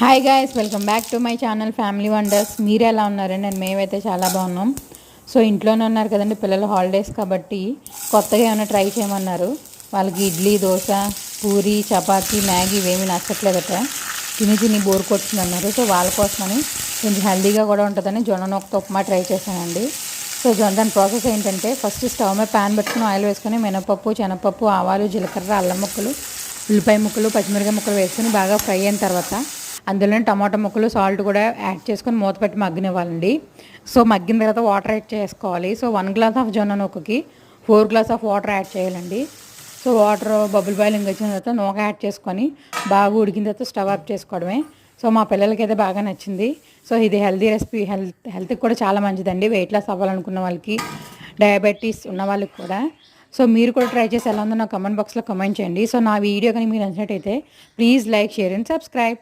Hi guys welcome back to my channel Family Wonders మీరు ఎలా ఉన్నారండి నేను మేమైతే చాలా బాగున్నాం. సో ఇంట్లోనే ఉన్నారు కదండి పిల్లలు హాలిడేస్ కాబట్టి కొత్తగా ఏమైనా ట్రై చేయమన్నారు. వాళ్ళకి ఇడ్లీ దోశ పూరి చపాతి మ్యాగీ ఇవేమీ నచ్చట్లేదట. తిని తిని బోర్ కొట్టిందన్నారు సో వాళ్ళ కోసమని కొంచెం హెల్దీగా కూడా ఉంటుందని జొన్న నొక్కతో ఉప్మా ట్రై చేశానండి. సో జొన్న దాని ప్రాసెస్ ఏంటంటే ఫస్ట్ స్టవ్ మీద ప్యాన్ పెట్టుకుని ఆయిల్ వేసుకొని మినపప్పు శనగపప్పు ఆవాలు జీలకర్ర అల్లం ముక్కలు ఉల్లిపాయ ముక్కలు పచ్చిమిరకాయ ముక్కలు వేసుకొని బాగా ఫ్రై అయిన తర్వాత అందులోనే టమాటా ముక్కలు సాల్ట్ కూడా యాడ్ చేసుకొని మూత పెట్టి మగ్గనివ్వాలండి. సో మగ్గిన తర్వాత వాటర్ యాడ్ చేసుకోవాలి. సో వన్ గ్లాస్ ఆఫ్ జొన్న నూకకి four glass of water add చేయాలండి. సో వాటర్ బబుల్ బాయిలింగ్ వచ్చిన తర్వాత నూక యాడ్ చేసుకొని బాగా ఉడికిన తర్వాత స్టవ్ ఆఫ్ చేసుకోవడమే. సో మా పిల్లలకి అయితే బాగా నచ్చింది. సో ఇది హెల్దీ రెసిపీ హెల్త్ హెల్త్కి కూడా చాలా మంచిదండి. వెయిట్ లాస్ అవ్వాలనుకున్న వాళ్ళకి డయాబెటీస్ ఉన్న వాళ్ళకి కూడా. సో మీరు కూడా ట్రై చేసి ఎలా ఉందో నా కమెంట్ బాక్స్లో కమెంట్ చేయండి. సో నా వీడియో కానీ మీరు నచ్చినట్టయితే please like share and subscribe.